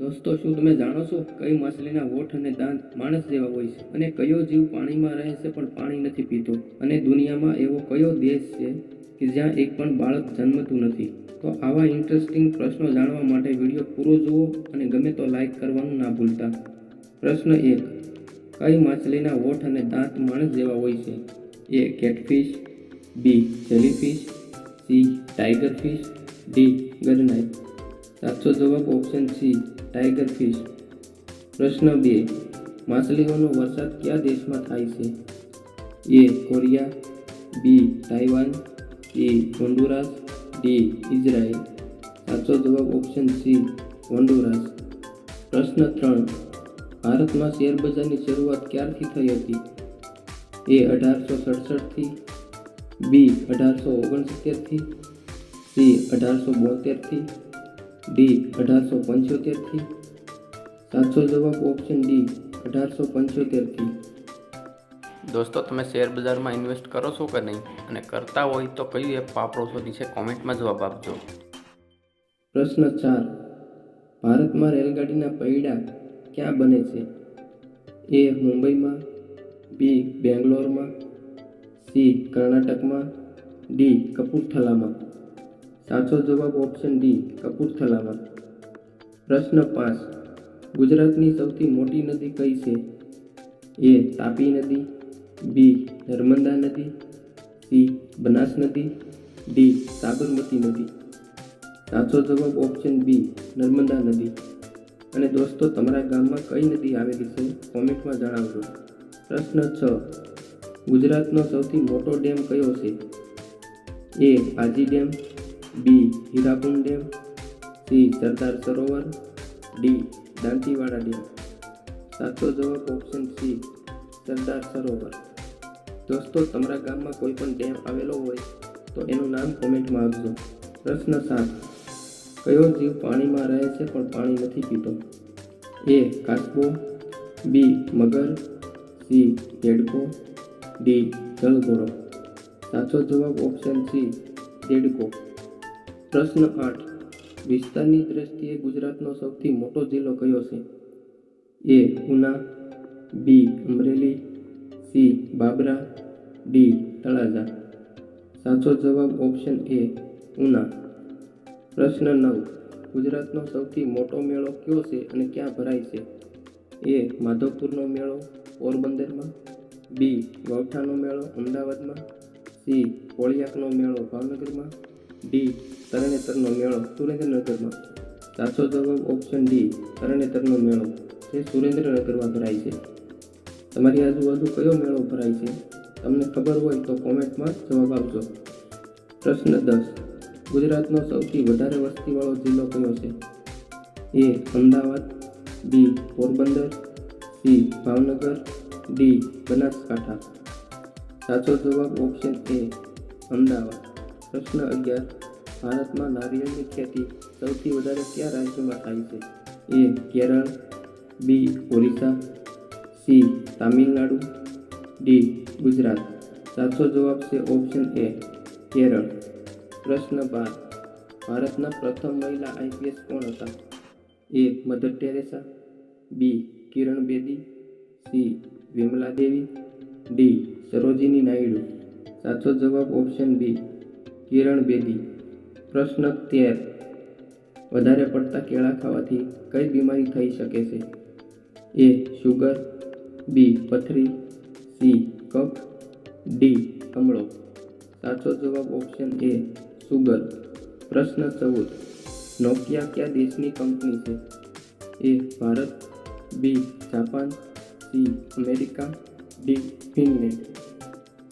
દોસ્તો, શું તમે જાણો છો કઈ માછલીના હોઠ અને દાંત માણસ જેવા હોય છે? અને કયો જીવ પાણીમાં રહે છે પણ પાણી નથી પીતો? અને દુનિયામાં એવો કયો દેશ છે કે જ્યાં એક પણ બાળક જન્મતું નથી? તો આવા ઇન્ટરેસ્ટિંગ પ્રશ્નો જાણવા માટે વીડિયો પૂરો જુઓ અને ગમે તો લાઈક કરવાનું ના ભૂલતા. પ્રશ્ન એક, કઈ માછલીના હોઠ અને દાંત માણસ જેવા હોય છે? A catfish B jellyfish C tiger fish D ગરનાઈ સાચો જવાબ ઓપ્શન સી ટાઈગર ફિશ. પ્રશ્ન બે, માછલીઓનો વરસાદ કયા દેશમાં થાય છે? A, Korea, B, Taiwan C Honduras, D, Israel? સાચો જવાબ ઓપ્શન સી, હોન્ડુરાસ. પ્રશ્ન ત્રણ, ભારતમાં શેરબજારની શરૂઆત ક્યારથી થઈ હતી? એ, અઢારસો સડસઠથી, બી, અઢારસો ઓગણસિત્તેરથી, સી, અઢારસો બોતેરથી ડી અઢારસો પંચોતેરથી સાચો જવાબ ઓપ્શન ડી અઢારસો પંચોતેરથી દોસ્તો તમે શેર બજારમાં ઇન્વેસ્ટ કરો છો કે નહીં? અને કરતા હોય તો કયું એપ વાપરો છો? નીચે કોમેન્ટમાં જવાબ આપજો. પ્રશ્ન ચાર. ભારતમાં રેલગાડીના પૈડા ક્યાં બને છે? એ મુંબઈમાં. બી બેંગ્લોરમાં. સી કર્ણાટકમાં. ડી કપૂરથલામાં. સાચો જવાબ ઓપ્શન ડી કપૂરથલામાં. પ્રશ્ન પાંચ, ગુજરાતની સૌથી મોટી નદી કઈ છે? એ, તાપી નદી બી નર્મદા નદી સી બનાસ નદી ડી સાબરમતી નદી. સાચો જવાબ ઓપ્શન બી નર્મદા નદી. અને દોસ્તો, તમારા ગામમાં કઈ નદી આવેલી છે? કોમેન્ટમાં જણાવજો. પ્રશ્ન છ, ગુજરાતનો સૌથી મોટો ડેમ કયો છે? A Aji dam B Hirakud dam C Sardar Sarovar D Dantiwada dam સાચો જવાબ ઓપ્શન સી સરદાર સરોવર દોસ્તો, તમારા ગામમાં કોઈ પણ ડેમ આવેલો હોય તો એનું નામ કોમેન્ટમાં આપજો. પ્રશ્ન સાત. કયો જીવ પાણીમાં રહે છે પણ પાણી નથી પીતો? એ કાચબો. બી મગર. સી દેડકો. ડી જળઘોડો. સાચો જવાબ ઓપ્શન સી દેડકો. પ્રશ્ન આઠ. વિસ્તારની દ્રષ્ટિએ ગુજરાતનો સૌથી મોટો જિલ્લો કયો છે? A Una, B Amreli, C Babra, D Talaja. સાચો જવાબ ઓપ્શન એ ઉના. પ્રશ્ન નવ. ગુજરાતનો સૌથી મોટો મેળો કયો છે અને ક્યાં ભરાય છે? એ માધવપુરનો મેળો પોરબંદરમાં, બી ગૌઠાનો મેળો અમદાવાદમાં, સી કોળિયાકનો મેળો ભાવનગરમાં ડી તરણેતરનો મેળો, સુરેન્દ્રનગરમાં. સાચો જવાબ ઓપ્શન ડી તરણેતરનો મેળો, જે સુરેન્દ્રનગરમાં ભરાય છે. તમારી આજુબાજુ કયો મેળો ભરાય છે? તમને ખબર હોય તો કોમેન્ટમાં જવાબ આપજો. પ્રશ્ન દસ, ગુજરાતનો સૌથી વધારે વસ્તીવાળો જિલ્લો કયો છે? A Ahmedabad B Porbandar C Bhavnagar D Banaskantha. સાચો જવાબ ઓપ્શન એ અમદાવાદ. પ્રશ્ન અગિયાર. ભારતમાં નારિયેળની ખેતી સૌથી વધારે કયા રાજ્યોમાં થાય છે? A Kerala, B Orissa, C Tamil Nadu, D Gujarat. સાચો જવાબ છે ઓપ્શન એ કેરળ. પ્રશ્ન બાર. ભારતના પ્રથમ મહિલા આઈપીએસ કોણ હતા? A Mother Teresa, B Kiran Bedi, C Vimla Devi, D Sarojini Naidu. સાચો જવાબ ઓપ્શન બી કિરણ બેદી. પ્રશ્ન તેર. વધારે પડતા કેળા ખાવાથી કઈ બીમારી થઈ શકે છે? એ શુગર બી પથરી સી કફ ડી કમળો સાચો જવાબ ઓપ્શન એ સુગર પ્રશ્ન ચૌદ. નોકિયા કયા દેશની કંપની છે? A Bharat B Japan C America D Finland.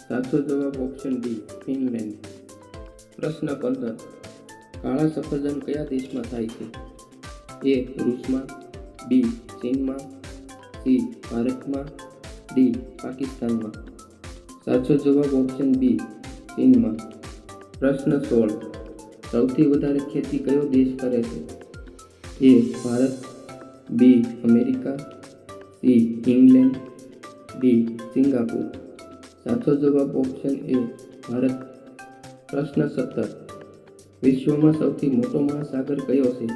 સાચો જવાબ ઓપ્શન ડી ફિનલેન્ડ. પ્રશ્ન પંદર કાળા સફરજન કયા દેશમાં થાય છે? એ રૂસમાં, બી ચીનમાં, સી ભારતમાં, ડી પાકિસ્તાનમાં. સાચો જવાબ ઓપ્શન બી ચીનમાં. પ્રશ્ન સોળ. સૌથી વધારે ખેતી કયો દેશ કરે છે? A Bharat, B America, C England, D Singapore. સાચો જવાબ ઓપ્શન એ ભારત. પ્રશ્ન સત્તર વિશ્વમાં સૌથી મોટો મહાસાગર કયો છે?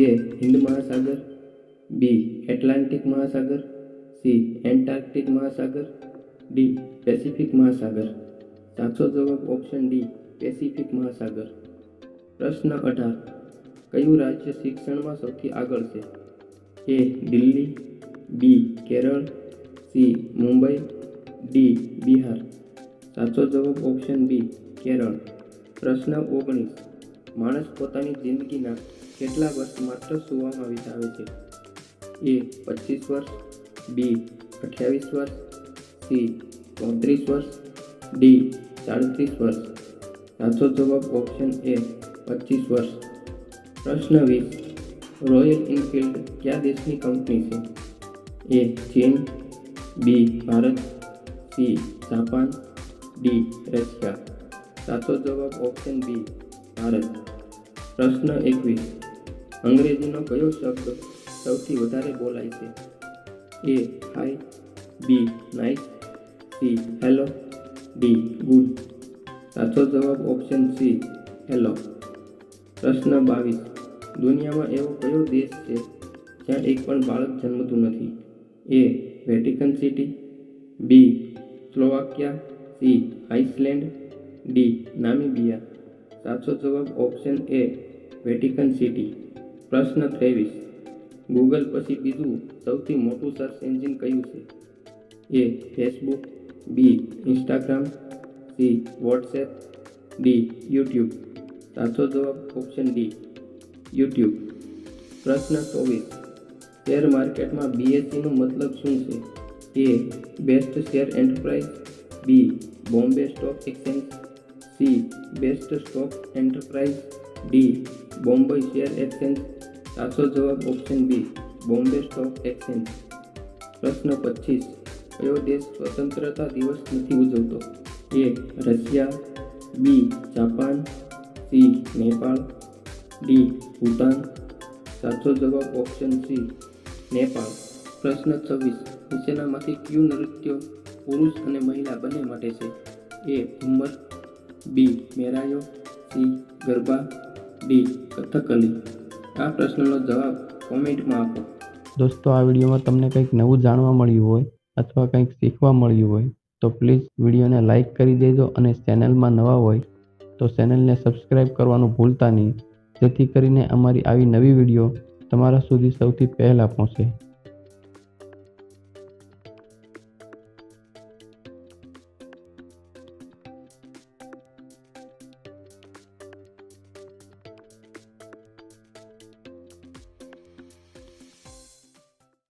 એ હિન્દ મહાસાગર, બી એટલાન્ટિક મહાસાગર, સી એન્ટાર્કટિક મહાસાગર, ડી પેસિફિક મહાસાગર. સાચો જવાબ ઓપ્શન ડી પેસિફિક મહાસાગર. પ્રશ્ન અઢાર. કયું રાજ્ય શિક્ષણમાં સૌથી આગળ છે? A Delhi, B Kerala, C Mumbai, D Bihar. સાચો જવાબ ઓપ્શન બી કેરળ. પ્રશ્ન ઓગણીસ. માણસ પોતાની જિંદગીના કેટલા વર્ષ માત્ર સૂવામાં વિતાવે છે? એ પચીસ વર્ષ, બી અઠ્યાવીસ વર્ષ, સી ચોત્રીસ વર્ષ, ડી સાડત્રીસ વર્ષ. સાચો જવાબ ઓપ્શન એ પચીસ વર્ષ. પ્રશ્ન વીસ. રોયલ એનફિલ્ડ કયા દેશની કંપની છે? એ ચીન, B Bharat, C Japan, D Russia. સાચો જવાબ ઓપ્શન બી ભારત. પ્રશ્ન એકવીસ. અંગ્રેજીનો કયો શબ્દ સૌથી વધારે બોલાય છે? A hi B nice C hello D good સાચો જવાબ ઓપ્શન સી હેલો પ્રશ્ન બાવીસ. દુનિયામાં એવો કયો દેશ છે જ્યાં એક પણ બાળક જન્મતું નથી? A Vatican City B Slovakia C Iceland D Namibia સાચો જવાબ ઓપ્શન એ વેટિકન સિટી પ્રશ્ન ત્રેવીસ. ગૂગલ પછી બીજું સૌથી મોટું સર્ચ એન્જિન કયું છે? A Facebook B Instagram C WhatsApp D YouTube સાચો જવાબ ઓપ્શન ડી યુટ્યુબ પ્રશ્ન ચોવીસ. શેર માર્કેટમાં બીએસસીનો મતલબ શું છે? A best share enterprise B Bombay stock exchange C, best stock enterprise, D, Bombay share exchange. સાચો જવાબ option B, Bombay stock exchange. પ્રશ્ન પચીસ, કયો દેશ સ્વતંત્રતા દિવસ નથી ઉજવતો? A, Russia, B, Japan, C, Nepal, D Bhutan સાચો જવાબ ઓપ્શન સી, નેપાળ. પ્રશ્ન છવ્વીસ, નીચેનામાંથી કયું નૃત્ય પુરુષ અને મહિલા બંને માટે છે? A Ghoomar B, Merayo, C, Garba, D, Kathakali. આ પ્રશ્નનો જવાબ કોમેન્ટમાં આપો. દોસ્તો, આ વિડીયોમાં તમને કંઈક નવું જાણવા મળ્યું હોય અથવા કંઈક શીખવા મળ્યું હોય, તો પ્લીઝ વિડીયોને લાઇક કરી દેજો અને ચેનલમાં નવા હોય, તો ચેનલને સબસ્ક્રાઈબ કરવાનું ભૂલતા નહીં. જેથી કરીને અમારી આવી નવી વીડિયો તમારા સુધી સૌથી પહેલાં પહોંચે.